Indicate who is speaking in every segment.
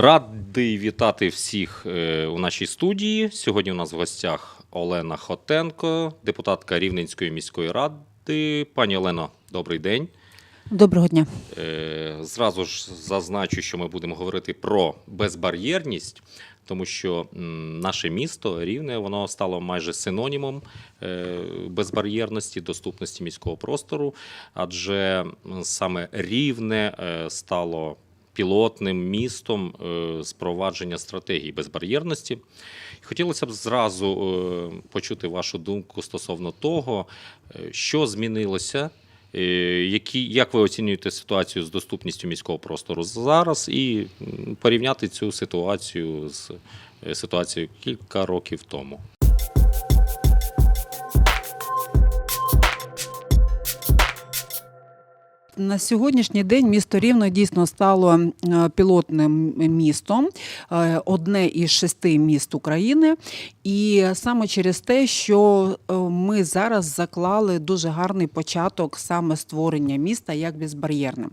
Speaker 1: Радий вітати всіх е, у нашій студії. Сьогодні у нас в гостях Олена Хотенко, депутатка Рівненської міської ради. Пані Олено, добрий день.
Speaker 2: Доброго дня.
Speaker 1: Е, Зразу ж зазначу, що ми будемо говорити про безбар'єрність, тому що наше місто рівне воно стало майже синонімом е, безбар'єрності, доступності міського простору, адже саме рівне стало пілотним містом е, з провадження стратегії безбар'єрності. Хотілося б зразу е, почути вашу думку стосовно того, е, що змінилося Які, як ви оцінюєте ситуацію з доступністю міського простору зараз і порівняти цю ситуацію з ситуацією кілька років тому?
Speaker 2: На сьогоднішній день місто Рівно дійсно стало е, пілотним містом, е, одне із шести міст України. І саме через те, що е, ми зараз заклали дуже гарний початок саме створення міста як безбар'єрним.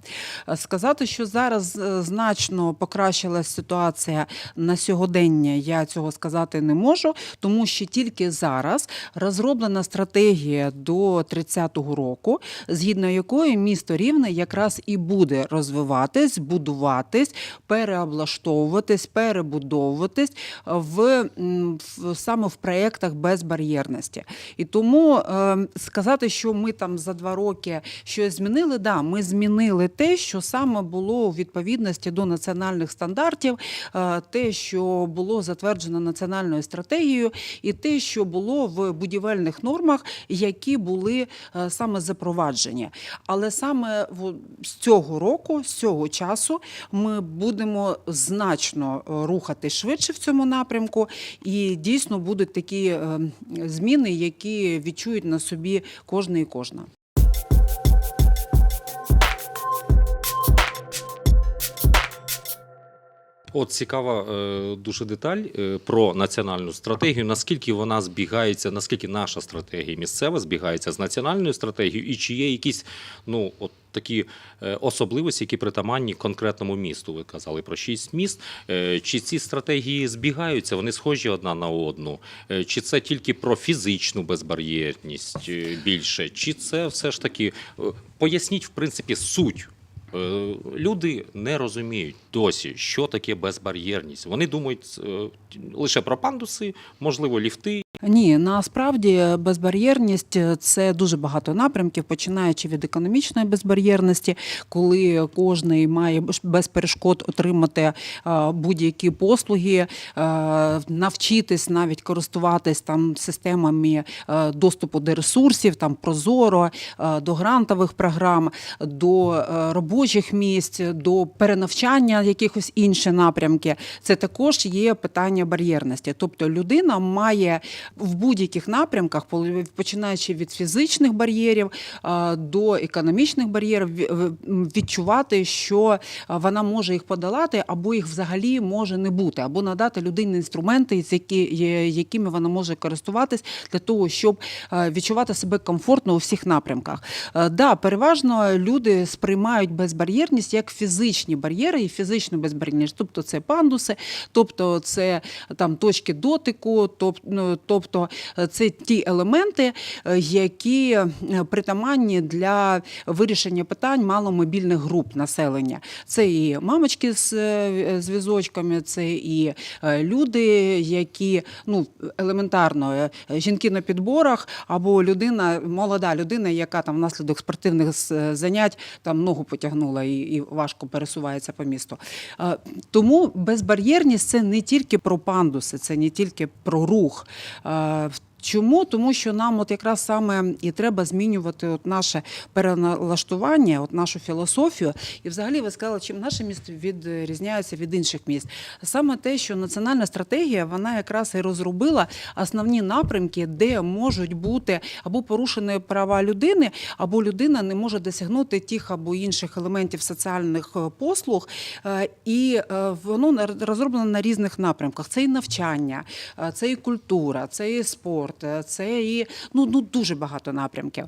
Speaker 2: Сказати, що зараз значно покращилась ситуація на сьогодення, я цього сказати не можу, тому що тільки зараз розроблена стратегія до 30-го року, згідно якої місто Рівне якраз і буде розвиватись, будуватись, переоблаштовуватись, перебудовуватись в, в саме в проєктах безбар'єрності. І тому е, сказати, що ми там за два роки щось змінили, да, ми змінили те, що саме було у відповідності до національних стандартів, е, те, що було затверджено національною стратегією, і те, що було в будівельних нормах, які були е, саме запроваджені. Але саме з цього року, з цього часу, ми будемо значно е, рухати швидше в цьому напрямку, і дійсно будуть такі е, зміни, які відчують на собі кожна і кожна.
Speaker 1: От цікава е, дуже деталь е, про національну стратегію. Наскільки вона збігається, наскільки наша стратегія місцева збігається з національною стратегією, і чи є якісь ну от такі е, особливості, які притаманні конкретному місту? Ви казали про шість міст. Чи ці стратегії збігаються? Вони схожі одна на одну? Чи це тільки про фізичну безбар'єрність більше? Чи це все ж таки поясніть в принципі суть? Е, Люди не розуміють досі, що таке безбар'єрність. Вони думають е, лише про пандуси, можливо, ліфти.
Speaker 2: Ні, насправді безбар'єрність це дуже багато напрямків, починаючи від економічної безбар'єрності, коли кожний має без перешкод отримати е, будь-які послуги, е, навчитись навіть користуватись там системами е, доступу до ресурсів, там прозоро, е, до грантових програм, до е, робочих місць, до перенавчання якихось інші напрямки. Це також є питання бар'єрності. Тобто людина має в будь-яких напрямках, починаючи від фізичних бар'єрів до економічних бар'єрів, відчувати, що вона може їх подолати, або їх взагалі може не бути, або надати людині інструменти, з якими вона може користуватись для того, щоб відчувати себе комфортно у всіх напрямках. Да, переважно люди сприймають безбар'єрність як фізичні бар'єри і фізичну безбар'єрність. Тобто це пандуси, тобто це там точки дотику, тоб- ну, тобто е, це ті елементи, е, які е, притаманні для вирішення питань маломобільних груп населення. Це і мамочки з візочками, це і люди, які ну елементарно жінки на підборах, або людина, молода людина, яка там внаслідок спортивних занять там ногу потягнула і, і важко пересувається по місту. Тому безбар'єрність це не тільки про пандуси, це не тільки про рух. Е, Чому? Тому що нам от якраз саме і треба змінювати от наше переналаштування, от нашу філософію. І взагалі ви сказали, чим наше місто відрізняється від інших міст. Саме те, що національна стратегія вона якраз і розробила основні напрямки, де можуть бути або порушені права людини, або людина не може досягнути тих або інших елементів соціальних е, послуг. Е, І е, воно розроблено на різних напрямках. Це і навчання, це і культура, це і спорт. Е, це і ну, ну дуже багато напрямків.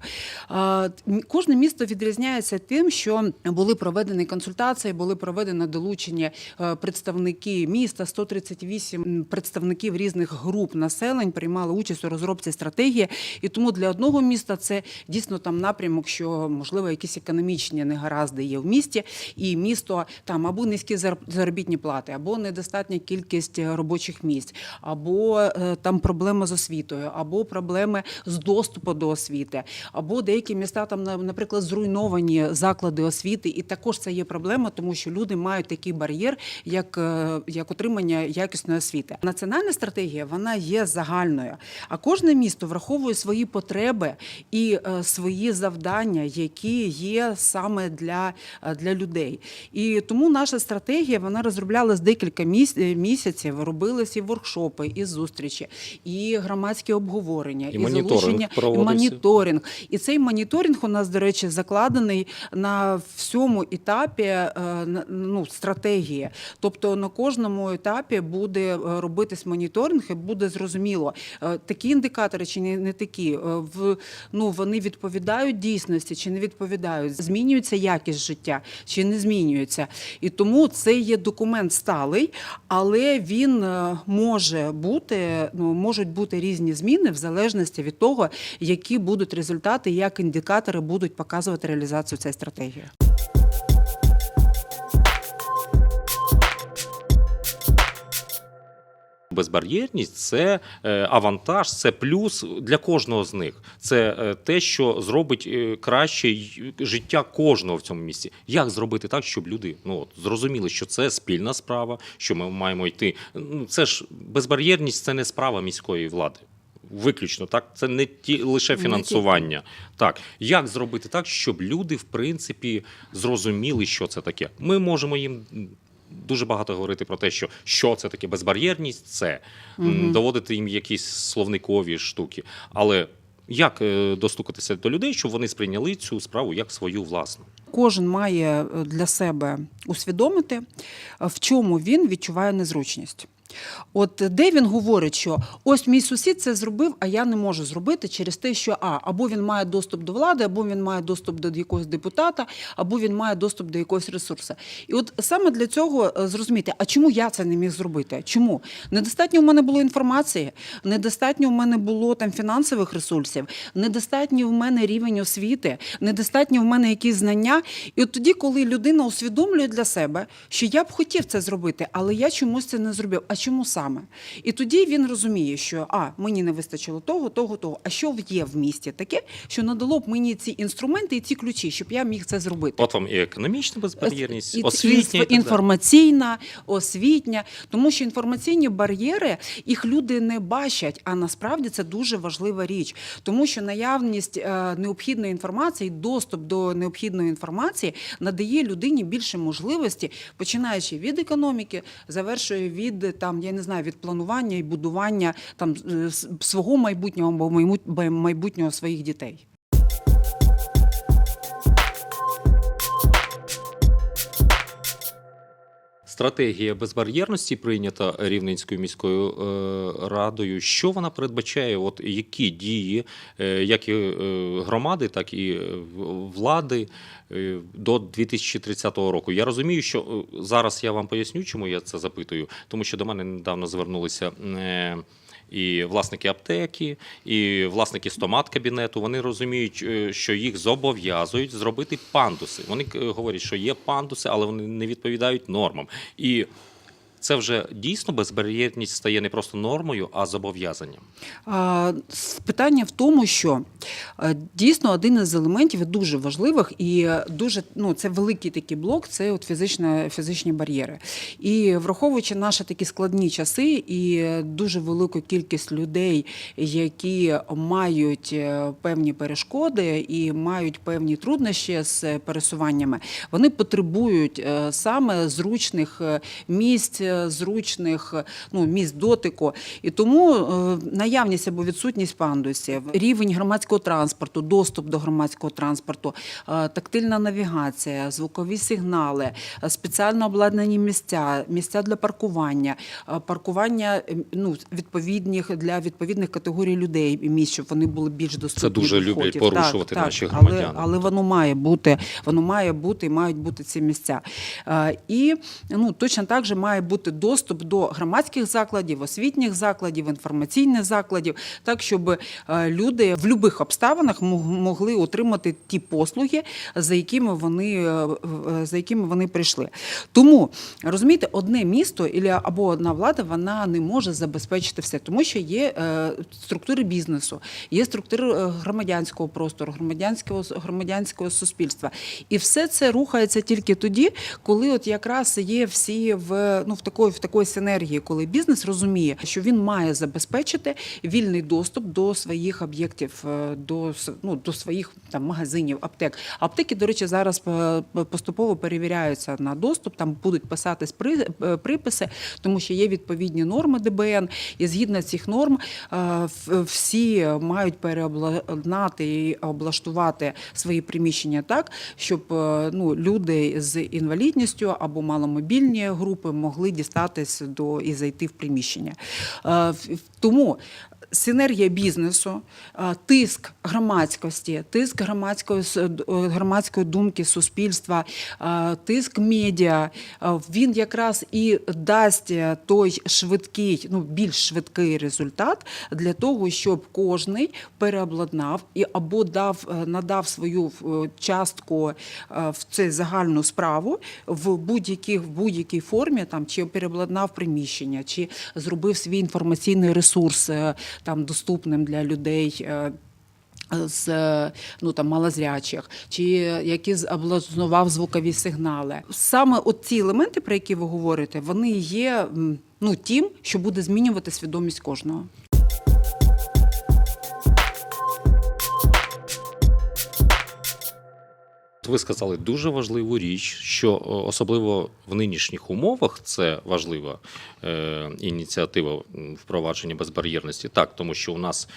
Speaker 2: Кожне місто відрізняється тим, що були проведені консультації, були проведені долучені е, представники міста, 138 представників різних груп населень приймали участь у розробці стратегії. І тому для одного міста це дійсно там напрямок, що можливо якісь економічні негаразди є в місті, і місто там або низькі зар- заробітні плати, або недостатня кількість робочих місць, або е, там проблеми з освітою, або проблеми з доступу до освіти, або деякі міста там, наприклад, зруйновані заклади освіти, і також це є проблема, тому що люди мають такий бар'єр, як, е, як отримання якісної освіти. Національна стратегія вона є загальною, а кожне місто враховує свої потреби і е, свої завдання, які є саме для, е, для людей. І тому наша стратегія вона розроблялась декілька місяців. Робились і воркшопи, і зустрічі, і громадські обговорення,
Speaker 1: І
Speaker 2: і, залучення, і моніторинг. І цей моніторинг у нас, до речі, закладений на всьому етапі е, ну, стратегії. Тобто на кожному етапі буде е, робитись моніторинг, і буде зрозуміло, е, такі індикатори чи не, такі. В, ну, вони відповідають дійсності чи не відповідають. Змінюється якість життя чи не змінюється. І тому це є документ сталий, але він може бути, ну, можуть бути різні зміни в залежності від того, які будуть результати, як індикатори будуть показувати реалізацію цієї стратегії.
Speaker 1: Безбар'єрність це е, авантаж, це плюс для кожного з них. Це е, те, що зробить е, краще життя кожного в цьому місці. Як зробити так, щоб люди ну от зрозуміли, що це спільна справа, що ми маємо йти. Ну це ж безбар'єрність це не справа міської влади. Виключно так, це не ті лише
Speaker 2: Не
Speaker 1: фінансування. Так, як зробити так, щоб люди, в принципі, зрозуміли, що це таке. Ми можемо їм дуже багато говорити про те, що, що це таке безбар'єрність, це
Speaker 2: Мгм.
Speaker 1: доводити їм якісь словникові штуки. Але як е, достукатися до людей, щоб вони сприйняли цю справу як свою власну?
Speaker 2: Кожен має е, для себе усвідомити, в чому він відчуває незручність. От де він говорить, що ось мій сусід це зробив, а я не можу зробити через те, що а або він має доступ до влади, або він має доступ до якогось депутата, або він має доступ до якогось ресурсу. І от саме для цього е, зрозуміти, а чому я це не міг зробити? Чому недостатньо в мене було інформації, недостатньо в мене було там фінансових ресурсів, недостатньо в мене рівень освіти, недостатньо в мене якісь знання. І от тоді, коли людина усвідомлює для себе, що я б хотів це зробити, але я чомусь це не зробив. А чому саме? І тоді він розуміє, що а мені не вистачило того, того, того. А що є в місті таке, що надало б мені ці інструменти і ці ключі, щоб я міг це зробити.
Speaker 1: От вам і економічна безбар'єрність,
Speaker 2: І-
Speaker 1: освітня і
Speaker 2: інформаційна, освітня, тому що інформаційні бар'єри їх люди не бачать. А насправді це дуже важлива річ, тому що наявність е, необхідної інформації, доступ до необхідної інформації надає людині більше можливості, починаючи від економіки, завершує від там, я не знаю, від планування і будування там е, свого майбутнього або майбутнього своїх дітей.
Speaker 1: Стратегія безбар'єрності прийнята Рівненською міською е, радою. Що вона передбачає? От які дії, е, як і е, громади, так і влади до 2030 року? Я розумію, що зараз я вам поясню, чому я це запитую, тому що до мене недавно звернулися. І власники аптеки, і власники стомат-кабінету, вони розуміють, е, що їх зобов'язують зробити пандуси. Вони е, говорять, що є пандуси, але вони не відповідають нормам. І це вже дійсно безбар'єрність стає не просто нормою, а зобов'язанням.
Speaker 2: Питання в тому, що е, дійсно один із елементів дуже важливих і дуже ну це великий такий блок. Це от фізична, фізичні бар'єри. І враховуючи наші такі складні часи і дуже велику кількість людей, які мають е, певні перешкоди і мають певні труднощі з пересуваннями, вони потребують е, саме зручних місць зручних, ну, місць дотику. І тому е, наявність або відсутність пандусів, рівень громадського транспорту, доступ до громадського транспорту, е, тактильна навігація, звукові сигнали, спеціально обладнані місця, місця для паркування, е, паркування ну, відповідних для відповідних категорій людей місць, щоб вони були більш доступні.
Speaker 1: Це дуже
Speaker 2: до
Speaker 1: люблять порушувати наші
Speaker 2: але,
Speaker 1: громадяни.
Speaker 2: але воно має бути, воно має бути і мають бути ці місця. І ну, точно так же має бути доступ до громадських закладів, освітніх закладів, інформаційних закладів, так щоб е, люди в будь-яких обставинах могли отримати ті послуги, за якими вони, е, за якими вони прийшли. Тому розумієте, одне місто або одна влада вона не може забезпечити все, тому що є е, структури бізнесу, є структури е, громадянського простору, громадянського громадянського суспільства. І все це рухається тільки тоді, коли от якраз є всі в ну в такої в такої синергії, коли бізнес розуміє, що він має забезпечити вільний доступ до своїх об'єктів, е, до ну, до своїх там магазинів, аптек. Аптеки, до речі, зараз е, поступово перевіряються на доступ. Там будуть писатись е, приписи, тому що є відповідні норми ДБН, і згідно цих норм всі мають переобладнати і облаштувати свої приміщення так, щоб ну, люди з інвалідністю або маломобільні групи могли дістатись до і зайти в приміщення. Е, Тому синергія бізнесу, тиск громадськості, тиск громадської громадської думки суспільства, тиск медіа, він якраз і дасть е, той швидкий, ну більш швидкий результат для того, щоб кожний переобладнав і або дав е, надав свою е, частку в цю загальну справу в будь-якій будь-якій формі, там чи переобладнав приміщення, чи зробив свій інформаційний ресурс там доступним для людей. е, з е, ну там малозрячих, чи які з- звукові сигнали. Саме от ці елементи, про які ви говорите, вони є ну тим, що буде змінювати свідомість кожного.
Speaker 1: Ви сказали дуже важливу річ, що особливо в нинішніх умовах це важлива е, ініціатива впровадження безбар'єрності. Так, тому що у нас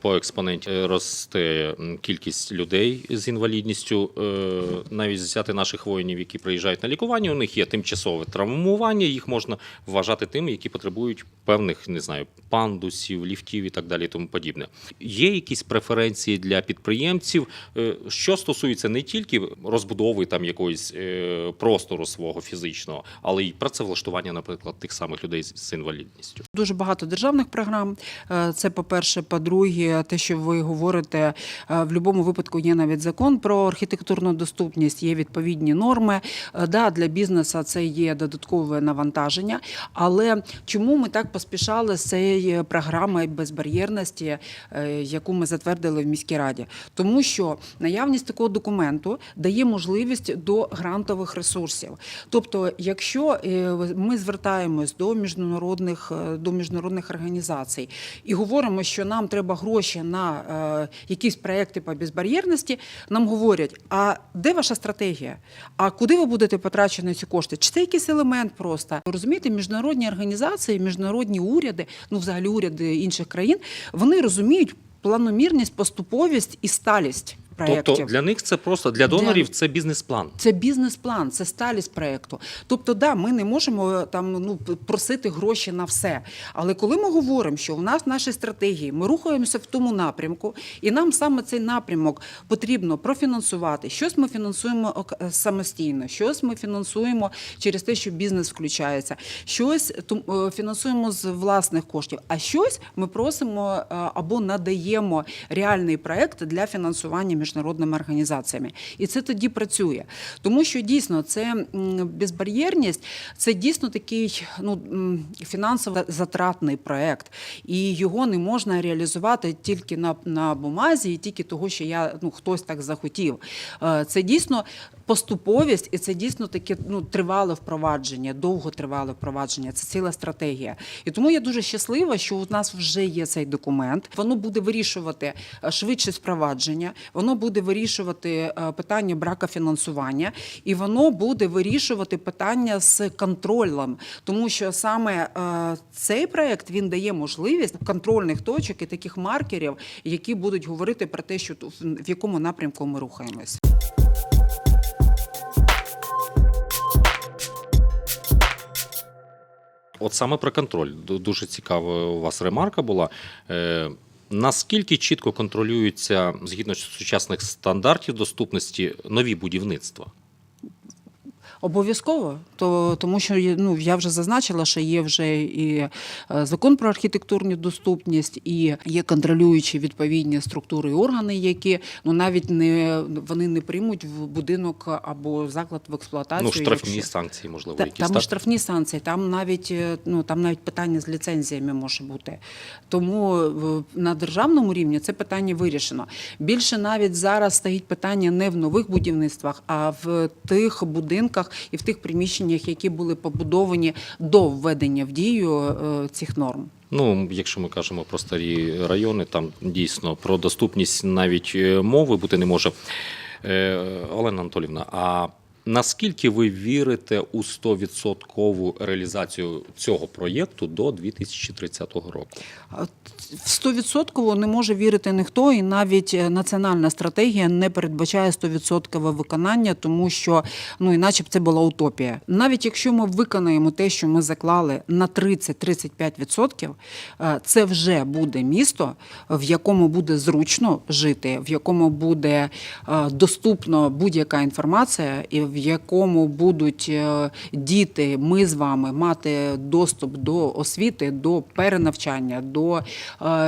Speaker 1: по експоненті е, росте кількість людей з інвалідністю. Е, навіть взяти наших воїнів, які приїжджають на лікування, у них є тимчасове травмування. Їх можна вважати тими, які потребують певних, не знаю, пандусів, ліфтів і так далі, тому подібне. Є якісь преференції для підприємців, е, що стосується не тільки розбудови там якогось е, простору свого фізичного, але й працевлаштування, наприклад, тих самих людей з інвалідністю.
Speaker 2: Дуже багато державних програм. Е, Це по-перше, по-друге, те, що ви говорите, е, в будь-якому випадку є навіть закон про архітектурну доступність, є відповідні норми. Е, Да, для бізнесу це є додаткове навантаження. Але чому ми так поспішали з цією програмою безбар'єрності, е, яку ми затвердили в міській раді? Тому що наявність такого документу дає можливість до грантових ресурсів. Тобто, якщо ми звертаємось до міжнародних до міжнародних організацій і говоримо, що нам треба гроші на е, якісь проекти по безбар'єрності, нам говорять: а де ваша стратегія? А куди ви будете потрачені ці кошти? Чи це якийсь елемент просто? Розумієте, міжнародні організації, міжнародні уряди, ну взагалі уряди інших країн, вони розуміють планомірність, поступовість і сталість проєктів.
Speaker 1: Тобто для них це просто для донорів це бізнес-план.
Speaker 2: Це бізнес-план, це сталість проєкту. Тобто, да, ми не можемо е, там ну просити гроші на все. Але коли ми говоримо, що у нас в нашій стратегії ми рухаємося в тому напрямку, і нам саме цей напрямок потрібно профінансувати. Щось ми фінансуємо е, самостійно, щось ми фінансуємо через те, що бізнес включається, щось е, фінансуємо з власних коштів, а щось ми просимо або надаємо реальний проект для фінансування міжнародними організаціями. І це тоді працює. Тому що дійсно це безбар'єрність, це дійсно такий ну, фінансово затратний проект. І його не можна реалізувати тільки на, на бумазі, і тільки того, що я, ну, хтось так захотів. Е, Це дійсно поступовість, і це дійсно таке ну, тривале впровадження, довготривале впровадження. Це ціла стратегія. І тому я дуже щаслива, що у нас вже є цей документ. Воно буде вирішувати е, швидше впровадження, воно буде вирішувати е, питання брака фінансування, і воно буде вирішувати питання з контролем, тому що саме е, цей проект він дає можливість контрольних точок і таких маркерів, які будуть говорити про те, що в якому напрямку ми рухаємось.
Speaker 1: От саме про контроль. Ду- Дуже цікава у вас ремарка була. Е, Наскільки чітко контролюються згідно сучасних стандартів доступності нові будівництва?
Speaker 2: Обов'язково, то тому що ну я вже зазначила, що є вже і е, закон про архітектурну доступність, і є контролюючі відповідні структури і органи, які ну навіть не вони не приймуть в будинок або заклад в експлуатацію.
Speaker 1: Ну, штрафні
Speaker 2: якщо-
Speaker 1: санкції, можливо, якісь
Speaker 2: там
Speaker 1: так?
Speaker 2: штрафні санкції, там навіть е, ну там навіть питання з ліцензіями може бути. Тому на державному рівні це питання вирішено. Більше навіть зараз стоїть питання не в нових будівництвах, а в тих будинках і в тих приміщеннях, які були побудовані до введення в дію е, цих норм.
Speaker 1: Ну, якщо ми кажемо про старі райони, там дійсно про доступність навіть е, мови бути не може. Е, Олена Анатолівна, а наскільки ви вірите у 100% реалізацію цього проєкту до 2030 року?
Speaker 2: В 100% не може вірити ніхто, і навіть е, національна стратегія не передбачає 100% виконання, тому що ну іначе б це була утопія. Навіть якщо ми виконаємо те, що ми заклали на 30-35%, е, це вже буде місто, в якому буде зручно жити, в якому буде е, доступно будь-яка інформація, і в якому будуть е, діти, ми з вами мати доступ до освіти, до перенавчання, до е,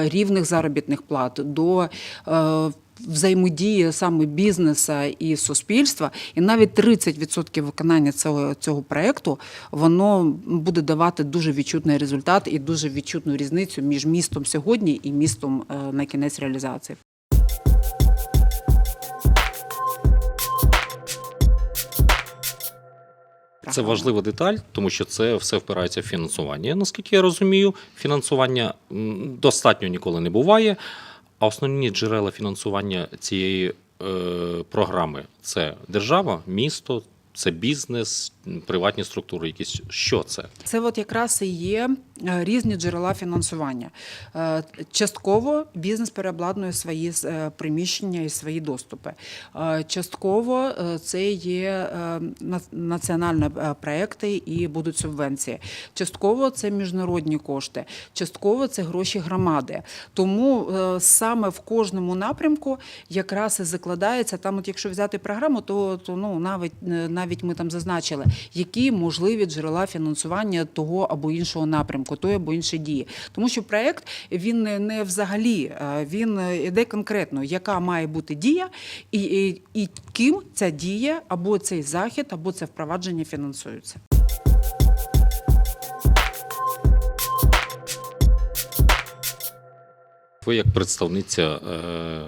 Speaker 2: рівних заробітних плат, до е, Взаємодії саме бізнеса і суспільства, і навіть 30% виконання цього цього проекту воно буде давати дуже відчутний результат і дуже відчутну різницю між містом сьогодні і містом на кінець реалізації.
Speaker 1: Це важлива деталь, тому що це все впирається в фінансування. Наскільки я розумію, фінансування достатньо ніколи не буває. А основні джерела фінансування цієї е, програми це держава, місто, це бізнес, приватні структури. Якісь що це?
Speaker 2: Це от якраз і є різні джерела фінансування. Е, Частково бізнес переобладнує свої е, приміщення і свої доступи. Е, Частково е, це є е, національні е, проекти і будуть субвенції. Частково це міжнародні кошти, частково це гроші громади. Тому е, саме в кожному напрямку якраз і закладається там, от якщо взяти програму, то, то ну навіть е, навіть ми там зазначили, які можливі джерела фінансування того або іншого напрямку, тої або іншої дії. Тому що проект він не, взагалі, е, він іде конкретно, яка має бути дія, і, і, і ким ця дія або цей захід, або це впровадження фінансується.
Speaker 1: Ви як представниця е,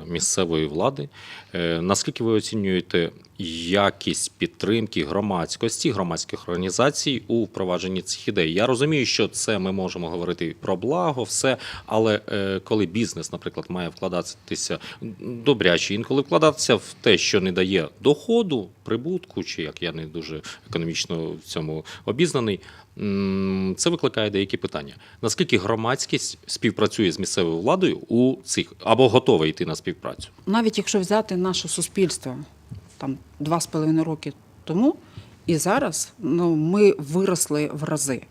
Speaker 1: місцевої влади, е, наскільки ви оцінюєте якість підтримки громадськості, громадських організацій у впровадженні цих ідей? Я розумію, що це ми можемо говорити про благо, все, але е, коли бізнес, наприклад, має вкладатися добряче, інколи вкладатися в те, що не дає доходу, прибутку, чи як я не дуже економічно в цьому обізнаний, це викликає деякі питання. Наскільки громадськість співпрацює з місцевою владою у цих або готова йти на співпрацю?
Speaker 2: навіть якщо взяти наше суспільство там два з половиною роки тому. І зараз ну, ми виросли в рази.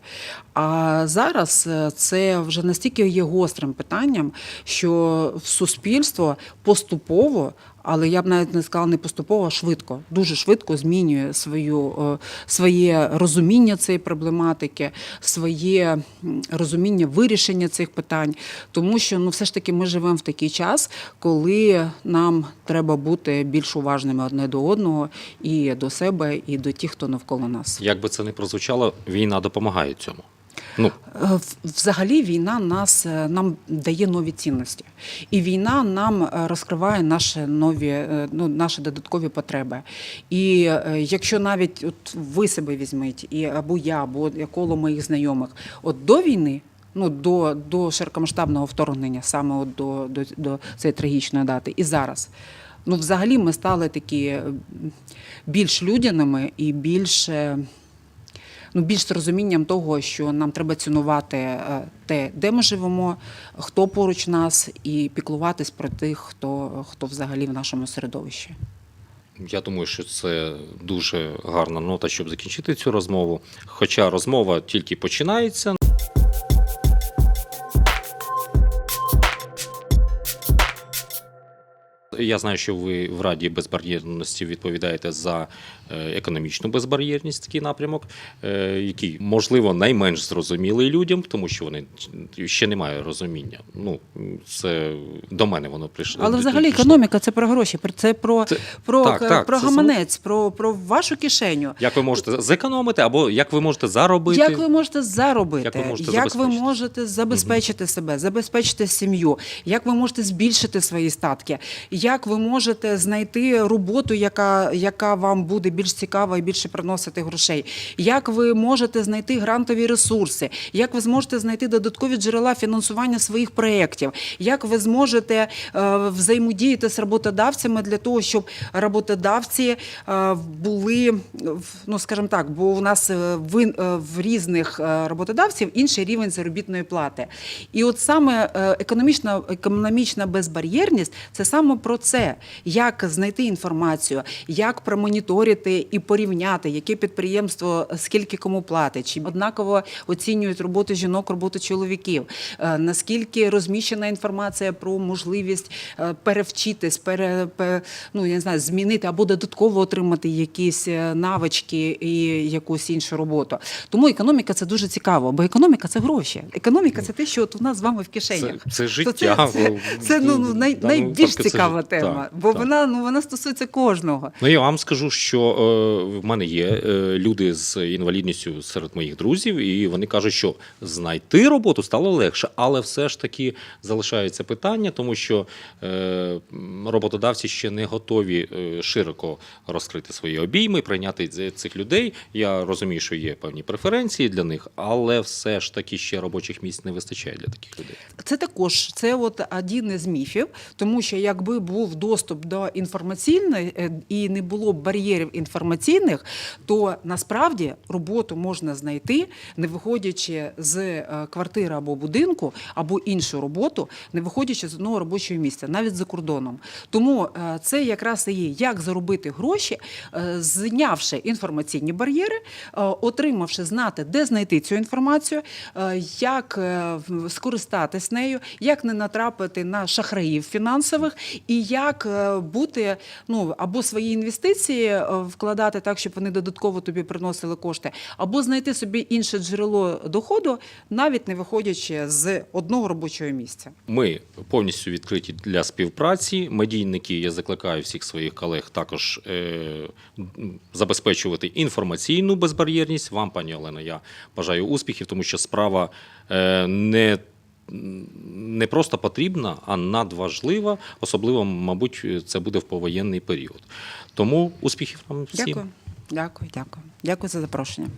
Speaker 2: А зараз е, це вже настільки є гострим питанням, що суспільство поступово, але я б навіть не сказала не поступово, а швидко, дуже швидко змінює свою, е, своє розуміння цієї проблематики, своє розуміння вирішення цих питань. Тому що ну, все ж таки ми живемо в такий час, коли нам треба бути більш уважними одне до одного і до себе, і до тих, хто навколо нас.
Speaker 1: Як би це не прозвучало, війна допомагає цьому. Ну,
Speaker 2: Е, Взагалі війна нас е, нам дає нові цінності, і війна нам е, розкриває наші нові, ну, наші додаткові потреби. І якщо навіть от ви себе візьміть, і або я, або коло моїх знайомих, от до війни. Ну, до, до широкомасштабного вторгнення, саме от до, до, до цієї трагічної дати. І зараз. Ну, взагалі, ми стали такі більш людяними і більш ну, більш з розумінням того, що нам треба цінувати е, те, де ми живемо, хто поруч нас, і піклуватись про тих, хто, хто взагалі в нашому середовищі.
Speaker 1: Я думаю, що це дуже гарна нота, щоб закінчити цю розмову. Хоча розмова тільки починається. Я знаю, що ви в Раді безбар'єрності відповідаєте за е, економічну безбар'єрність, такий напрямок, е, який, можливо, найменш зрозумілий людям, тому що вони ще не мають розуміння. Ну, це до мене воно прийшло.
Speaker 2: Але взагалі
Speaker 1: прийшло.
Speaker 2: економіка це про гроші, про- це про,
Speaker 1: Це-
Speaker 2: про,
Speaker 1: так, так,
Speaker 2: про
Speaker 1: це
Speaker 2: гаманець, про, про вашу кишеню.
Speaker 1: Як ви можете зекономити, або як ви можете заробити?
Speaker 2: Як ви можете заробити,
Speaker 1: Як ви можете
Speaker 2: як ви
Speaker 1: забезпечити?
Speaker 2: можете забезпечити себе, забезпечити сім'ю, як ви можете збільшити свої статки, як ви можете знайти роботу, яка, яка вам буде більш цікава і більше приносити грошей, як ви можете знайти грантові ресурси, як ви зможете знайти додаткові джерела фінансування своїх проєктів, як ви зможете е, взаємодіяти з роботодавцями для того, щоб роботодавці е, були, ну скажімо так, бо у нас е, в, в різних роботодавців інший рівень заробітної плати. І от саме економічна, економічна безбар'єрність це саме про це, як знайти інформацію, як промоніторити і порівняти, яке підприємство скільки кому платить, чи однаково оцінюють роботу жінок, роботу чоловіків, е, наскільки розміщена інформація про можливість е, перевчитись, пере, пе- ну, я не знаю, змінити або додатково отримати якісь е, навички і якусь іншу роботу. Тому економіка це дуже цікаво, бо економіка це гроші. Економіка це те, що от у нас з вами в кишенях.
Speaker 1: Це, це життя.
Speaker 2: Це, це, це ну, ну, най, найбільш
Speaker 1: випадку
Speaker 2: цікава. Тема,
Speaker 1: Так,
Speaker 2: бо
Speaker 1: так.
Speaker 2: вона ну вона стосується кожного.
Speaker 1: Ну, я вам скажу, що е, в мене є е, люди з інвалідністю серед моїх друзів, і вони кажуть, що знайти роботу стало легше, але все ж таки залишається питання, тому що е, роботодавці ще не готові е, широко розкрити свої обійми, прийняти цих людей. Я розумію, що є певні преференції для них, але все ж таки ще робочих місць не вистачає для таких людей.
Speaker 2: Це також це от один із міфів, тому що якби був доступ до інформаційної е, і не було бар'єрів інформаційних, то насправді роботу можна знайти, не виходячи з е, квартири або будинку, або іншу роботу, не виходячи з одного робочого місця, навіть за кордоном. Тому е, це якраз і є, як заробити гроші, знявши інформаційні бар'єри, отримавши знати, де знайти цю інформацію, як скористатись нею, як не натрапити на шахраїв фінансових, і як е, бути ну або свої інвестиції е, вкладати так, щоб вони додатково тобі приносили кошти, або знайти собі інше джерело доходу, навіть не виходячи з одного робочого місця.
Speaker 1: Ми повністю відкриті для співпраці. Медійники, я закликаю всіх своїх колег також е, забезпечувати інформаційну безбар'єрність. Вам, пані Олено, я бажаю успіхів, тому що справа е, не. Не просто потрібна, а надважлива, особливо, мабуть, це буде в повоєнний період. Тому успіхів вам всім.
Speaker 2: Дякую, дякую, дякую. Дякую за запрошення.